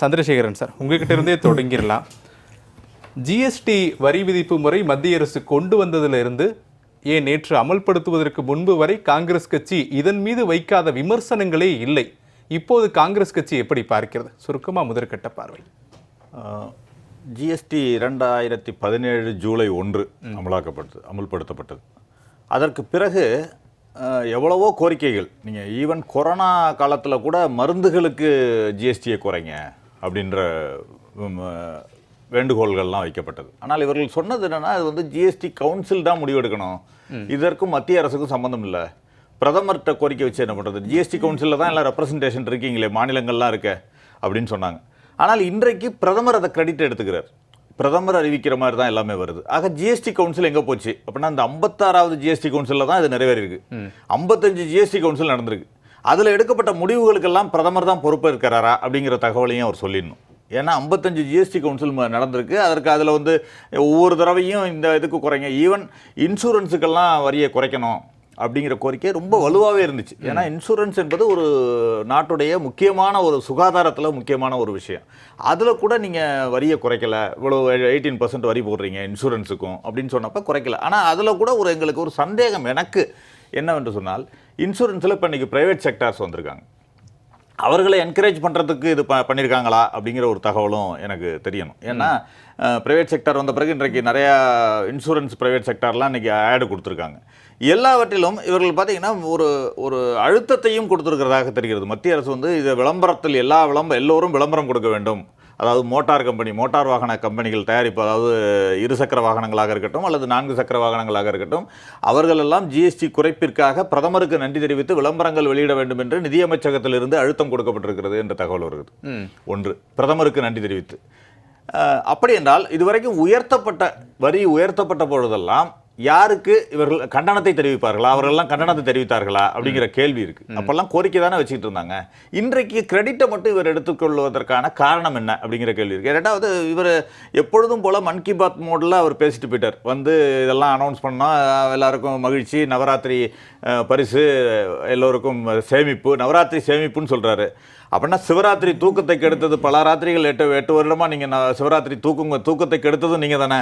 Chandrasekaran sir உங்ககிட்ட இருந்தே தொடங்கிடலாம் GST வரி விதிப்பு முறை மத்திய அரசு கொண்டு வந்ததுல இருந்து ஏன் நேற்று அமல்படுத்துவதற்கு முன்பு வரை காங்கிரஸ் கட்சி இதன் மீது வைக்காத விமர்சனங்களே இல்லை. இப்போது காங்கிரஸ் கட்சி எப்படி பார்க்கிறது? சுருக்கமா முதற்கட்ட பார்வை. ஜிஎஸ்டி ரெண்டாயிரத்தி பதினேழு ஜூலை ஒன்று அமலாக்கப்பட்டது அமுல்படுத்தப்பட்டது. அதற்கு பிறகு எவ்வளவோ கோரிக்கைகள். நீங்கள் ஈவன் கொரோனா காலத்தில் கூட மருந்துகளுக்கு ஜிஎஸ்டியை குறைங்க. அப்படின்ற வேண்டுகோள்கள்லாம் வைக்கப்பட்டது. ஆனால் இவர்கள் சொன்னது என்னன்னா அது வந்து ஜிஎஸ்டி கவுன்சில் தான் முடிவெடுக்கணும். இதற்கும் மத்திய அரசுக்கும் சம்மந்தம் இல்லை. பிரதமர்கிட்ட கோரிக்கை வச்சு என்ன பண்ணுறது ஜிஎஸ்டி கவுன்சிலில் தான் எல்லாம் ரெப்ரசன்டேஷன் இருக்கீங்களே மாநிலங்கள்லாம் இருக்க அப்படின்னு சொன்னாங்க. ஆனால் இன்றைக்கு பிரதமர் அதை கிரெடிட் எடுத்துக்கிறார். பிரதமர் அறிவிக்கிற மாதிரி தான் எல்லாமே வருது. ஆக ஜிஎஸ்டி கவுன்சில் எங்கே போச்சு? அப்படின்னா அந்த ஐம்பத்தாறாவது ஜிஎஸ்டி கவுன்சிலில் தான் இது நிறைவேறியிருக்கு. ஐம்பத்தஞ்சு ஜிஎஸ்டி கவுன்சில் நடந்திருக்கு. அதில் எடுக்கப்பட்ட முடிவுகளுக்கெல்லாம் பிரதமர் தான் பொறுப்பு இருக்கிறாரா அப்படிங்கிற தகவலையும் அவர் சொல்லிடணும். ஏன்னா ஐம்பத்தஞ்சு ஜிஎஸ்டி கவுன்சில் நடந்திருக்கு. அதற்கு அதில் வந்து ஒவ்வொரு தடவையும் இந்த இதுக்கு குறைங்க. ஈவன் இன்சூரன்ஸுக்கெல்லாம் வரியை குறைக்கணும் அப்படிங்கிற கோரிக்கை ரொம்ப வலுவாகவே இருந்துச்சு. ஏன்னா இன்சூரன்ஸ் என்பது ஒரு நாட்டுடைய முக்கியமான ஒரு சுகாதாரத்தில் முக்கியமான ஒரு விஷயம். அதில் கூட நீங்கள் வரியை குறைக்கல. இவ்வளோ எயிட்டீன் பர்சன்ட் வரி போடுறீங்க இன்சூரன்ஸுக்கும் அப்படின்னு சொன்னப்போ குறைக்கல. ஆனால் அதில் கூட ஒரு எங்களுக்கு ஒரு சந்தேகம். எனக்கு என்னவென்று சொன்னால் இன்சூரன்ஸில் இப்போ இன்றைக்கி ப்ரைவேட் செக்டார்ஸ் வந்திருக்காங்க. அவர்களை என்கரேஜ் பண்ணுறதுக்கு இது ப பண்ணியிருக்காங்களா அப்படிங்கிற ஒரு தகவலும் எனக்கு தெரியணும். ஏன்னா ப்ரைவேட் செக்டார் வந்த பிறகு இன்றைக்கு நிறையா இன்சூரன்ஸ் ப்ரைவேட் செக்டார்லாம் இன்றைக்கி ஆடு கொடுத்துருக்காங்க. எல்லாவற்றிலும் இவர்கள் பார்த்தீங்கன்னா ஒரு ஒரு அழுத்தத்தையும் கொடுத்துருக்கிறதாக தெரிகிறது. மத்திய அரசு வந்து இதை விளம்பரத்தில் எல்லா விளம்ப எல்லோரும் விளம்பரம் கொடுக்க வேண்டும். அதாவது மோட்டார் கம்பெனி மோட்டார் வாகன கம்பெனிகள் தயாரிப்பு அதாவது இருசக்கர வாகனங்களாக இருக்கட்டும் அல்லது நான்கு சக்கர வாகனங்களாக இருக்கட்டும் அவர்கள் எல்லாம் ஜிஎஸ்டி குறைப்பிற்காக பிரதமருக்கு நன்றி தெரிவித்து விளம்பரங்கள் வெளியிட வேண்டும் என்று நிதியமைச்சகத்திலிருந்து அழுத்தம் கொடுக்கப்பட்டிருக்கிறது என்ற தகவல் வருகிறது. ஒன்று பிரதமருக்கு நன்றி தெரிவித்து. அப்படி என்றால் இதுவரைக்கும் உயர்த்தப்பட்ட வரி உயர்த்தப்பட்ட பொழுதெல்லாம் யாருக்கு இவர்கள் கண்டனத்தை தெரிவிப்பார்களா? அவர்கள்லாம் கண்டனத்தை தெரிவித்தார்களா? அப்படிங்கிற கேள்வி இருக்கு. அப்பெல்லாம் கோரிக்கை தானே வச்சுக்கிட்டு இருந்தாங்க. இன்றைக்கு கிரெடிட்டை மட்டும் இவர் எடுத்துக்கொள்வதற்கான காரணம் என்ன? அப்படிங்கிற கேள்வி இருக்கு. ரெண்டாவது இவர் எப்பொழுதும் போல மன் கி பாத் மோடில் அவர் பேசிட்டு போயிட்டார். வந்து இதெல்லாம் அனௌன்ஸ் பண்ணோம் எல்லாருக்கும் மகிழ்ச்சி. நவராத்திரி பரிசு எல்லோருக்கும் சேமிப்பு நவராத்திரி சேமிப்புன்னு சொல்றாரு. அப்படின்னா சிவராத்திரி தூக்கத்தை கெடுத்தது பல ராத்திரிகள் எட்டு எட்டு வருடமா நீங்க ந- சிவராத்திரி தூக்குங்க தூக்கத்தை கெடுத்ததும் நீங்க தானே?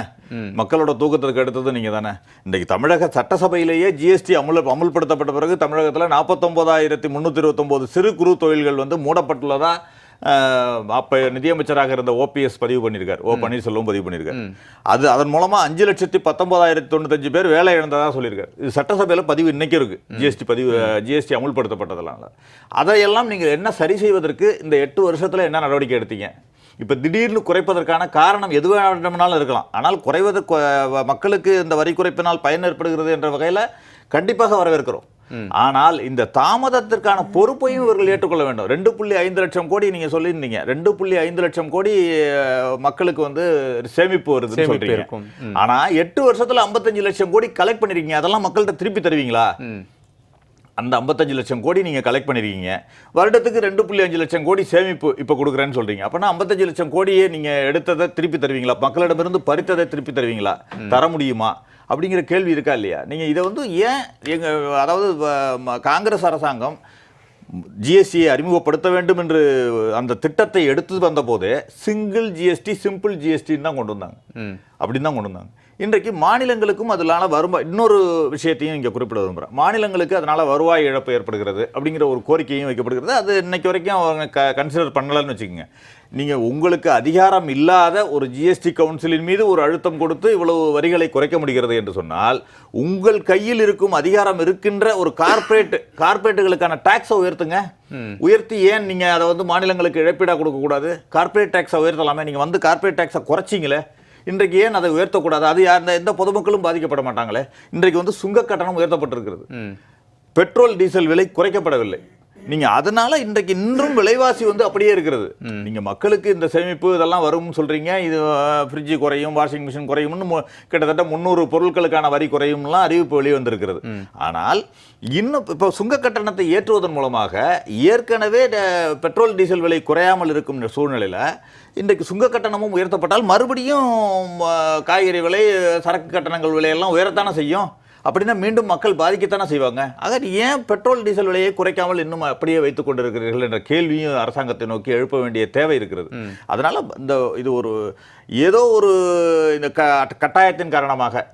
மக்களோட தூக்கத்தை கெடுத்ததும் நீங்க தானே? இன்றைக்கு தமிழக சட்டசபையிலேயே ஜிஎஸ்டி அமுல் அமுல்படுத்தப்பட்ட பிறகு தமிழகத்தில் நாற்பத்தொன்பதாயிரத்தி முந்நூற்றி இருபத்தொம்போது சிறு குறு தொழில்கள் வந்து மூடப்பட்டுள்ளதா அஹ், அப்ப நிதியமைச்சராக இருந்த ஓபிஎஸ் பதிவு பண்ணியிருக்கார் ஓ பன்னீர்செல்வம் பதிவு பண்ணியிருக்காரு அது அதன் மூலமா அஞ்சு லட்சத்தி பத்தொன்பதாயிரத்தி தொண்ணூத்தஞ்சு பேர் வேலை இழந்ததா சொல்லியிருக்காரு. இது சட்டசபையில பதிவு இன்னைக்கு இருக்கு. ஜிஎஸ்டி பதிவு ஜிஎஸ்டி அமுல்படுத்தப்பட்டதெல்லாம். அதையெல்லாம் நீங்க என்ன சரி செய்வதற்கு இந்த எட்டு வருஷத்துல என்ன நடவடிக்கை எடுத்தீங்க? இப்போ திடீர்னு குறைப்பதற்கான காரணம் எது வேண்டுமானாலும் இருக்கலாம். ஆனால் குறைவது மக்களுக்கு இந்த வரி குறைப்பினால் பயன் ஏற்படுகிறது என்ற வகையில் கண்டிப்பாக வரவேற்கிறோம். ஆனால் இந்த தாமதத்திற்கான பொறுப்பையும் இவர்கள் ஏற்றுக்கொள்ள வேண்டும். ரெண்டு புள்ளி ஐந்து லட்சம் கோடி நீங்க சொல்லியிருந்தீங்க. ரெண்டு புள்ளி ஐந்து லட்சம் கோடி மக்களுக்கு வந்து சேமிப்பு வருதுன்னு சொல்றீங்க. ஆனா எட்டு வருஷத்துல 55 லட்சம் கோடி கலெக்ட் பண்ணிருக்கீங்க. அதெல்லாம் மக்கள்கிட்ட திருப்பி தருவீங்களா? அந்த 55 லட்சம் கோடி நீங்க கலெக்ட் பண்ணிருக்கீங்க. வருடத்துக்கு ரெண்டு புள்ளி அஞ்சு லட்சம் கோடி சேமிப்பு இப்போ கொடுக்குறேன்னு சொல்றீங்க. அப்பனா 55 லட்சம் கோடியே நீங்க எடுத்ததை திருப்பி தருவீங்களா? மக்களிடமிருந்து பறித்ததை திருப்பி தருவீங்களா? தர முடியுமா? அப்படிங்கிற கேள்வி இருக்கா இல்லையா? நீங்க இதை வந்து ஏன் எங்க அதாவது காங்கிரஸ் அரசாங்கம் ஜிஎஸ்டியை அறிமுகப்படுத்த வேண்டும் என்று அந்த திட்டத்தை எடுத்து வந்த போதே சிங்கிள் ஜிஎஸ்டி சிம்பிள் ஜிஎஸ்டின்னு தான் கொண்டு வந்தாங்க. அப்படின்னு தான் கொண்டு வந்தாங்க. இன்றைக்கு மாநிலங்களுக்கும் அதனால வருவாய் இன்னொரு விஷயத்தையும் இங்கே குறிப்பிட விரும்புகிறேன் மாநிலங்களுக்கு அதனால வருவாய் இழப்பு ஏற்படுகிறது அப்படிங்கிற ஒரு கோரிக்கையும் வைக்கப்படுகிறது. அது இன்னைக்கு வரைக்கும் அவங்க க கன்சிடர் பண்ணலன்னு வச்சுக்கோங்க. நீங்கள் உங்களுக்கு அதிகாரம் இல்லாத ஒரு ஜிஎஸ்டி கவுன்சிலின் மீது ஒரு அழுத்தம் கொடுத்து இவ்வளவு வரிகளை குறைக்க முடிகிறது என்று சொன்னால் உங்கள் கையில் இருக்கும் அதிகாரம் இருக்கின்ற ஒரு கார்ப்பரேட் கார்ப்பரேட்டுகளுக்கான டாக்ஸை உயர்த்துங்க. உயர்த்தி ஏன் நீங்க அதை வந்து மாநிலங்களுக்கு இழப்பீடா கொடுக்க கூடாது கார்ப்பரேட் டாக்ஸை உயர்த்தலாமே. நீங்க வந்து கார்ப்பரேட் டாக்ஸை குறைச்சிங்களே. இன்றைக்கு ஏன் அதை உயர்த்தக்கூடாது? அது யார் எந்த பொதுமக்களும் பாதிக்கப்பட மாட்டாங்களே. இன்றைக்கு வந்து சுங்க கட்டணம் உயர்த்தப்பட்டிருக்கிறது. பெட்ரோல் டீசல் விலை குறைக்கப்படவில்லை. நீங்க அதனால இன்றைக்கு இன்னும் விலைவாசி வந்து அப்படியே இருக்கிறது. நீங்க மக்களுக்கு இந்த சேமிப்பு இதெல்லாம் வரும்னு சொல்றீங்க. இது ஃப்ரிட்ஜ் குறையும் வாஷிங் மிஷின் குறையும்னு கிட்டத்தட்ட முந்நூறு பொருட்களுக்கான வரி குறையும்லாம் அறிவிப்பு வெளியே வந்திருக்கிறது. ஆனால் இன்னும் இப்போ சுங்க கட்டணத்தை ஏற்றுவதன் மூலமாக ஏற்கனவே பெட்ரோல் டீசல் விலை குறையாமல் இருக்கும் சூழ்நிலையில இன்றைக்கு சுங்க கட்டணமும் உயர்த்தப்பட்டால் மறுபடியும் காய்கறி விலை சரக்கு கட்டணங்கள் விலையெல்லாம் உயரத்தானே செய்யும்? அப்படின்னா மீண்டும் மக்கள் பாதிக்கத்தானே செய்வாங்க? ஆக ஏன் பெட்ரோல் டீசல் விலையை குறைக்காமல் இன்னும் அப்படியே வைத்துக் கொண்டிருக்கிறீர்கள் என்ற கேள்வியும் அரசாங்கத்தை நோக்கி எழுப்ப வேண்டிய தேவை இருக்கிறது. அதனால இந்த இது ஒரு ஏதோ ஒரு இந்த க- கட்டாயத்தின் காரணமாக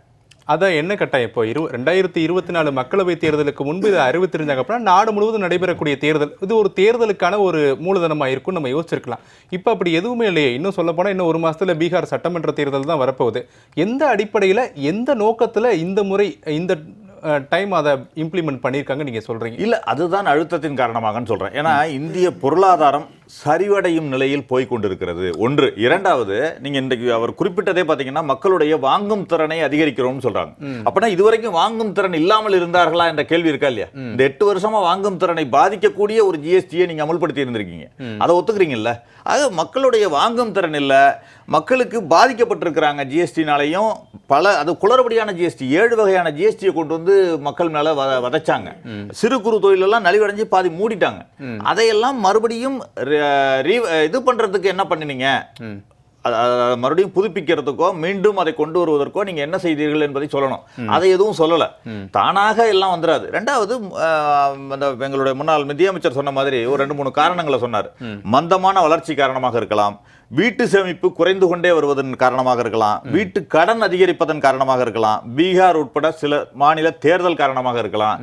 அதான் என்ன கட்டாயம்? இப்போ இரு ரெண்டாயிரத்தி இருபத்தி நாலு மக்களவை தேர்தலுக்கு முன்பு இதை அறிவித்திருந்தாங்க அப்படின்னா நாடு முழுவதும் நடைபெறக்கூடிய தேர்தல். இது ஒரு தேர்தலுக்கான ஒரு மூலதனமாக இருக்கும் நம்ம யோசிச்சிருக்கலாம். இப்போ அப்படி எதுவுமே இல்லையே. இன்னும் சொல்ல இன்னும் ஒரு மாதத்தில் பீகார் சட்டமன்ற தேர்தல் தான் வரப்போகுது. எந்த அடிப்படையில் எந்த நோக்கத்தில் இந்த முறை இந்த டைம் அதை இம்ப்ளிமெண்ட் பண்ணியிருக்காங்க நீங்கள் சொல்கிறீங்க இல்லை அதுதான் அழுத்தத்தின் காரணமாகன்னு சொல்கிறேன் ஏன்னா இந்திய பொருளாதாரம் சரிவடையும் நிலையில் போய் கொண்டிருக்கிறது. ஒன்று. இரண்டாவது நீங்க இன்றைக்கு அவர் குறிப்பிட்டதே பாத்தீங்கன்னா மக்களுடைய வாங்கும் திறனை அதிகரிக்கிறோம்னு சொல்றாங்க. அப்பனா இதுவரைக்கும் வாங்கும் திறன் இல்லாமல் இருந்தார்களா என்ற கேள்வி இருக்கா இல்லையா? இந்த எட்டு வருஷமா வாங்கும் திறனை பாதிக்கக்கூடிய ஒரு ஜிஎஸ்டியை நீங்க அமல்படுத்தி இருந்திருக்கீங்க. அதை ஒத்துக்கிறீங்கல்ல? ஆக மக்களுடைய வாங்கும் திறன் இல்ல மக்களுக்கு பாதிக்கப்பட்டிருக்கிறாங்க ஜிஎஸ்டினாலையும் பல அது குளறுபடியான ஜிஎஸ்டி ஏழு வகையான ஜிஎஸ்டியை கொண்டு வந்து மக்கள் மேல வதைச்சாங்க. சிறு குறு தொழிலெல்லாம் நலிவடைஞ்சு பாதி மூடிட்டாங்க. அதையெல்லாம் மறுபடியும் இது பண்றதுக்கு என்ன பண்ணினீங்க? மறுபடியும் புதுப்பிக்கிறதுக்கோ மீண்டும் அதை கொண்டு வருவதற்கோ நீங்க என்ன செய்தீர்கள் என்பதை சொல்லணும். அதை எதுவும் சொல்லல. தானாக எல்லாம் வந்துடாது ரெண்டாவது அந்த எங்களுடைய முன்னாள் நிதியமைச்சர் சொன்ன மாதிரி ஒரு ரெண்டு மூணு காரணங்களை சொன்னார். மந்தமான வளர்ச்சி காரணமாக இருக்கலாம். வீட்டு சேமிப்பு குறைந்து கொண்டே வருவதன் காரணமாக இருக்கலாம். வீட்டு கடன் அதிகரிப்பதன் காரணமாக இருக்கலாம். பீகார் உட்பட சில மாநில தேர்தல் காரணமாக இருக்கலாம்.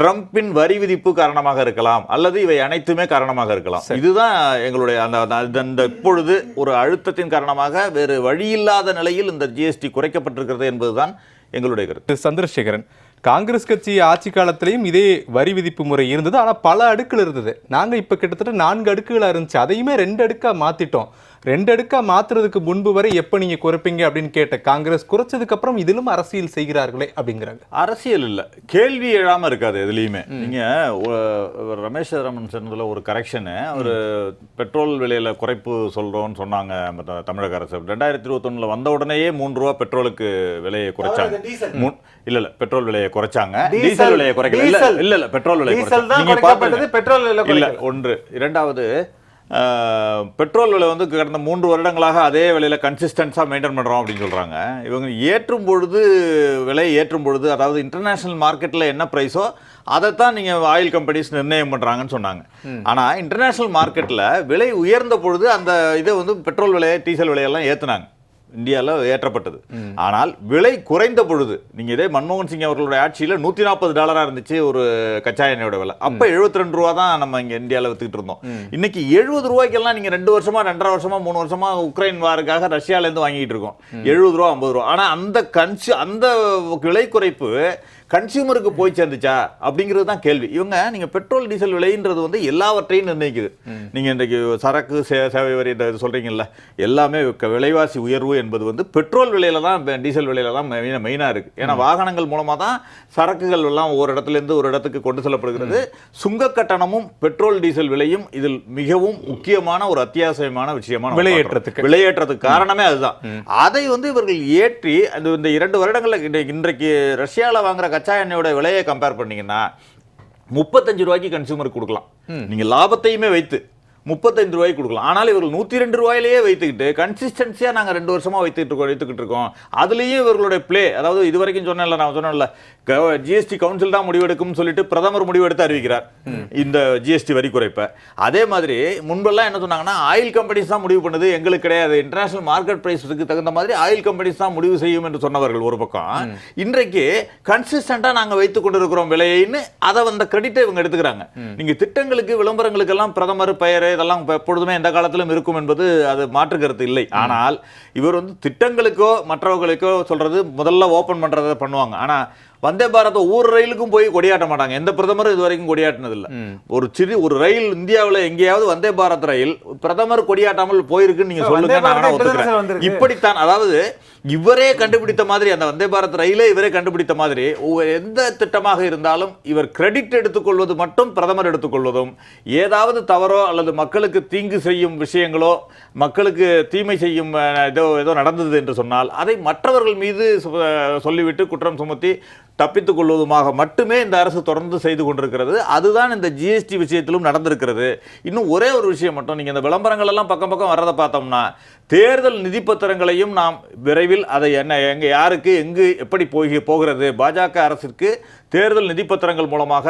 ட்ரம்பின் வரி விதிப்பு காரணமாக இருக்கலாம் அல்லது இவை அனைத்துமே காரணமாக இருக்கலாம். இதுதான் எங்களுடைய அந்த அந்த- இப்பொழுது ஒரு அழுத்தத்தின் காரணமாக வேறு வழியில்லாத நிலையில் இந்த ஜிஎஸ்டி குறைக்கப்பட்டிருக்கிறது என்பதுதான் எங்களுடைய கருத்து. திரு சந்திரசேகரன் காங்கிரஸ் கட்சி ஆட்சி காலத்திலையும் இதே வரி விதிப்பு முறை இருந்தது ஆனா பல அடுக்குகள் இருந்தது. நாங்க இப்ப கிட்டத்தட்ட நான்கு அடுக்குகளா இருந்துச்சு அதையுமே ரெண்டு அடுக்கா மாத்திட்டோம். ரெண்டு அடுக்கா மாத்துறதுக்கு முன்பு வரை எப்ப நீங்க குறைப்பீங்க அப்படின்னு கேட்ட காங்கிரஸ் குறைச்சதுக்கு அப்புறம் இதிலும் அரசியல் செய்கிறார்களே அப்படிங்கிறாங்க. அரசியல் இல்ல. கேள்வி எழாம இருக்காது எதுலையுமே. நீங்க ரமேஷ் ரமன் சொன்னதுல ஒரு கரெக்ஷனு ஒரு பெட்ரோல் விலையில குறைப்பு சொல்றோம்னு சொன்னாங்க தமிழக அரசு. ரெண்டாயிரத்தி இருபத்தொன்னுல வந்த உடனேயே மூன்று ரூபா பெட்ரோலுக்கு விலையை குறைச்சாங்க. மூ- இல்ல இல்ல பெட்ரோல் விலையை குறைச்சாங்க. டீசல், விலையை குறைக்கல. இல்ல. இல்ல பெட்ரோல் விலை டீசல் தான் நீங்க குறைக்கப்பட்டது, பாத்துங்க. பெட்ரோல் விலை. ஒன்று. இரண்டாவது பெட்ரோல் விலை வந்து கடந்த மூன்று வருடங்களாக அதே விலையில கன்சிஸ்டன்ஸாக மெயின்டைன் பண்றோம் அப்படின்னு சொல்றாங்க. இவங்க ஏற்றும் பொழுது விலை ஏற்றும் பொழுது அதாவது இன்டர்நேஷனல் மார்க்கெட்ல என்ன பிரைஸோ அதைத்தான் நீங்க ஆயில் கம்பெனிஸ் நிர்ணயம் பண்றாங்கன்னு சொன்னாங்க. ஆனா இன்டர்நேஷனல் மார்க்கெட்ல விலை உயர்ந்த பொழுது அந்த இதை வந்து பெட்ரோல் விலையை டீசல் விலையெல்லாம் ஏத்துனாங்க. இந்தியாவில் ஏற்றப்பட்டது. ஆனால் விலை குறைந்த பொழுது நீங்க இதே மன்மோகன் சிங் அவர்களுடைய ஆட்சியில நூத்தி நாற்பது டாலரா இருந்துச்சு ஒரு கச்சா எண்ணெயோட விலை. அப்ப 72 ரெண்டு ரூபா தான் நம்ம இங்க இந்தியாவில் வித்துக்கிட்டு இருந்தோம். இன்னைக்கு எழுபது ரூபாய்க்கெல்லாம் நீங்க ரெண்டு வருஷமா ரெண்டரை வருஷமா மூணு வருஷமா உக்ரைன் வாருக்காக ரஷ்யால இருந்து வாங்கிட்டு இருக்கோம். எழுபது ரூபா ஐம்பது ரூபா. ஆனா அந்த கன்சு அந்த விலை குறைப்பு கன்சியூமருக்கு போய் சேர்ந்துச்சா? அப்படிங்கிறது தான் கேள்வி. இவங்க நீங்க பெட்ரோல் டீசல் விலைன்றது வந்து எல்லாவற்றையும் நிர்ணயிக்குது. நீங்க இன்றைக்கு சரக்கு சே- சேவை வரி சொல்றீங்கல்ல எல்லாமே விலைவாசி உயர்வு என்பது வந்து பெட்ரோல் விலையில தான் டீசல் விலையில தான் மெயினா மெயினா இருக்கு. ஏன்னா வாகனங்கள் மூலமா தான் சரக்குகள் எல்லாம் ஒரு இடத்துல இருந்து ஒரு இடத்துக்கு கொண்டு செல்லப்படுகிறது. சுங்க கட்டணமும் பெட்ரோல் டீசல் விலையும் இதில் மிகவும் முக்கியமான ஒரு அத்தியாவசியமான விஷயமா நம்ம விலையேற்றத்துக்கு. விலையேற்றத்துக்கு காரணமே அதுதான். அதை வந்து இவர்கள் ஏற்றி அந்த இந்த இரண்டு வருடங்கள்ல இன்றைக்கு- இன்றைக்கு ரஷ்யால வாங்குற கச்சா எண்ணெயோட விலையை கம்பேர் பண்ணீங்கன்னா முப்பத்தஞ்சு ரூபாய்க்கு கன்சூமருக்கு கொடுக்கலாம். நீங்க லாபத்தையுமே வைத்து முப்பத்தைந்து ரூபாய்க்கு கொடுக்கலாம். ஆனால் இவர்கள் நூற்றி ரெண்டு ரூபாயிலேயே வைத்துக்கிட்டு கன்சிஸ்டன்சியாக நாங்கள் ரெண்டு வருஷமா வைத்துக்கிட்டு இருக்கோம் வைத்துக்கிட்டு இருக்கோம். அதுலேயும் இவர்களுடைய ப்ளே அதாவது இது வரைக்கும் சொன்னேன்ல நான் சொன்னேன்ல ஜிஎஸ்டி கவுன்சில் தான் முடிவெடுக்கும்னு சொல்லிட்டு பிரதமர் முடிவெடுத்து அறிவிக்கிறார். இந்த ஜிஎஸ்டி வரி குறைப்பை. அதே மாதிரி முன்பெல்லாம் என்ன சொன்னாங்கன்னா ஆயில் கம்பெனிஸ் தான் முடிவு பண்ணுது எங்களுக்கு கிடையாது. இன்டர்நேஷனல் மார்க்கெட் பிரைஸுக்கு தகுந்த மாதிரி ஆயில் கம்பெனிஸ் தான் முடிவு செய்யும் என்று சொன்னவர்கள் ஒரு பக்கம். இன்றைக்கு கன்சிஸ்டண்டா நாங்க வைத்துக் கொண்டிருக்கிறோம் விலையைன்னு அதை வந்த கிரெடிட்டை இவங்க எடுத்துக்கிறாங்க. நீங்க திட்டங்களுக்கு விளம்பரங்களுக்கு எல்லாம் பிரதமர் பெயர் இதெல்லாம் எப்பொழுதுமே எந்த காலத்திலும் இருக்கும் என்பது அது மாற்று கருத்து இல்லை. ஆனால் இவர் வந்து திட்டங்களுக்கோ மற்றவர்களுக்கோ சொல்றது முதல்ல ஓபன் பண்றதை பண்ணுவாங்க. ஆனா வந்தே பாரத் ஒவ்வொரு ரயிலுக்கும் போய் கொடியாட்ட மாட்டாங்க. எந்த பிரதமரும் இது வரைக்கும் கொடியாட்டினது இல்ல ஒரு சிறு ஒரு ரயில் இந்தியாவுல எங்கேயாவது வந்தே பாரத் ரயில் பிரதமர் கொடியாட்டாமல் போயிருக்குன்னு நீங்க சொல்லுங்க நான் ஒத்துக்கிறேன். இப்படித்தான் அதாவது இவரே கண்டுபிடித்த மாதிரி அந்த வந்தே பாரத் ரயிலே இவரே கண்டுபிடித்த மாதிரி எந்த திட்டமாக இருந்தாலும் இவர் கிரெடிட் எடுத்துக்கொள்வது மட்டும் பிரதமர் எடுத்துக்கொள்வதும் ஏதாவது தவறோ அல்லது மக்களுக்கு தீங்கு செய்யும் விஷயங்களோ மக்களுக்கு தீமை செய்யும் ஏதோ ஏதோ நடந்தது என்று சொன்னால் அதை மற்றவர்கள் மீது சொல்லிவிட்டு குற்றம் சுமத்தி தப்பித்துக் கொள்வதுமாக மட்டுமே இந்த அரசு தொடர்ந்து செய்து கொண்டிருக்கிறது. அதுதான் இந்த ஜிஎஸ்டி விஷயத்திலும் நடந்திருக்கிறது. இன்னும் ஒரே ஒரு விஷயம் மட்டும் நீங்க இந்த விளம்பரங்கள் எல்லாம் பக்கம் பக்கம் வர்றதை பார்த்தோம்னா தேர்தல் நிதிப்பத்திரங்களையும் நாம் விரைவில் அதை என்ன எங்க யாருக்கு எங்கு எப்படி போகி போகிறது பாஜக அரசிற்கு தேர்தல் நிதிப்பத்திரங்கள் மூலமாக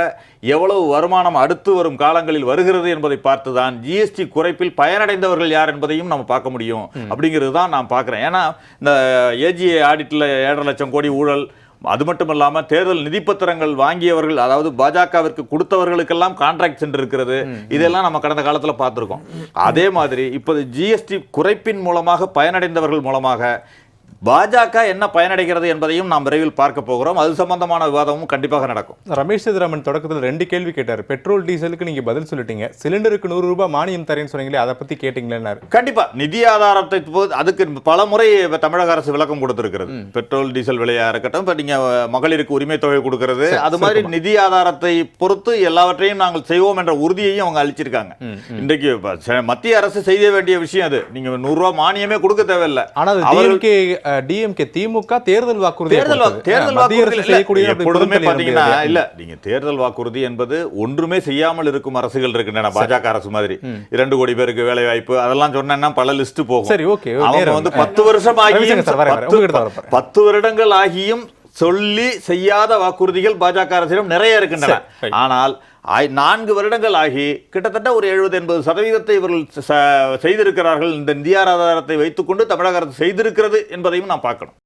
எவ்வளவு வருமானம் அடுத்து வரும் காலங்களில் வருகிறது என்பதை பார்த்துதான் ஜிஎஸ்டி குறைப்பில் பயனடைந்தவர்கள் யார் என்பதையும் நம்ம பார்க்க முடியும். அப்படிங்கிறது தான் நான் பார்க்குறேன். ஏன்னா இந்த ஏஜிஏ ஆடிட்டில் ஏழரை லட்சம் கோடி ஊழல் அது மட்டும் இல்லாமல் தேர்தல் நிதிப்பத்திரங்கள் வாங்கியவர்கள் அதாவது பாஜகவிற்கு கொடுத்தவர்களுக்கெல்லாம் கான்ட்ராக்ட் சென்று இருக்கிறது இதெல்லாம் நம்ம கடந்த காலத்தில் பார்த்துருக்கோம். அதே மாதிரி இப்போது ஜிஎஸ்டி குறைப்பின் மூலமாக பயனடைந்தவர்கள் மூலமாக பாஜக என்ன பயனடைகிறது என்பதையும் நாம் விரைவில் பார்க்க போகிறோம். அது சம்பந்தமான விவாதமும் கண்டிப்பாக நடக்கும். ரமேஷ் சேதுராமன் தொடக்கத்தில் ரெண்டு கேள்வி கேட்டார். பெட்ரோல் டீசலுக்கு நீங்க பதில் சொல்லிட்டீங்க. சிலிண்டருக்கு நூறு ரூபாய் மானியம் தரேன்னு சொன்னீங்களே அதை பத்தி கேட்டீங்களேன்னாரு. கண்டிப்பா நிதி ஆதாரத்தை இப்போ- அதுக்கு பல முறை தமிழக அரசு விளக்கம் கொடுத்திருக்கிறது. பெட்ரோல் டீசல் விலையா இருக்கட்டும் இப்ப நீங்க மகளிருக்கு உரிமை தொகை கொடுக்கிறது அது மாதிரி நிதி ஆதாரத்தை பொறுத்து எல்லாவற்றையும் நாங்கள் செய்வோம் என்ற உறுதியையும் அவங்க அளிச்சிருக்காங்க. இன்றைக்கு மத்திய அரசு செய்ய வேண்டிய விஷயம் அது. நீங்க நூறு ரூபாய் மானியமே கொடுக்க தேவையில்லை. ஆனா அது அவர்கள்- டிஎம்கே திமுக தேர்தல் வாக்குறுதி தேர்தல் வாக்குறுதி. செய்யக்கூடிய எப்பொழுதுமே பாத்தீங்கன்னா. இல்ல நீங்க தேர்தல் வாக்குறுதி என்பது ஒன்றுமே செய்யாமல் இருக்கும் அரசுகள் இருக்கின்றன பாஜக அரசு மாதிரி இரண்டு கோடி பேருக்கு வேலை வாய்ப்பு அதெல்லாம் சொன்னா பல லிஸ்ட் போகும் சரி ஓகே அவங்க வந்து பத்து வருஷம் ஆகியும். பத்து வருடங்கள் ஆகியும் சொல்லி செய்யாத வாக்குறுதிகள் பாஜக அரசிடம் நிறைய இருக்கின்றன. ஆனால் நான்கு வருடங்கள் ஆகி கிட்டத்தட்ட ஒரு எழுபது எண்பது சதவீதத்தை இவர்கள் செய்திருக்கிறார்கள். இந்த நிதி ஆதாரத்தை வைத்துக்கொண்டு தமிழக அரசு செய்திருக்கிறது என்பதையும் நாம் பார்க்கணும்.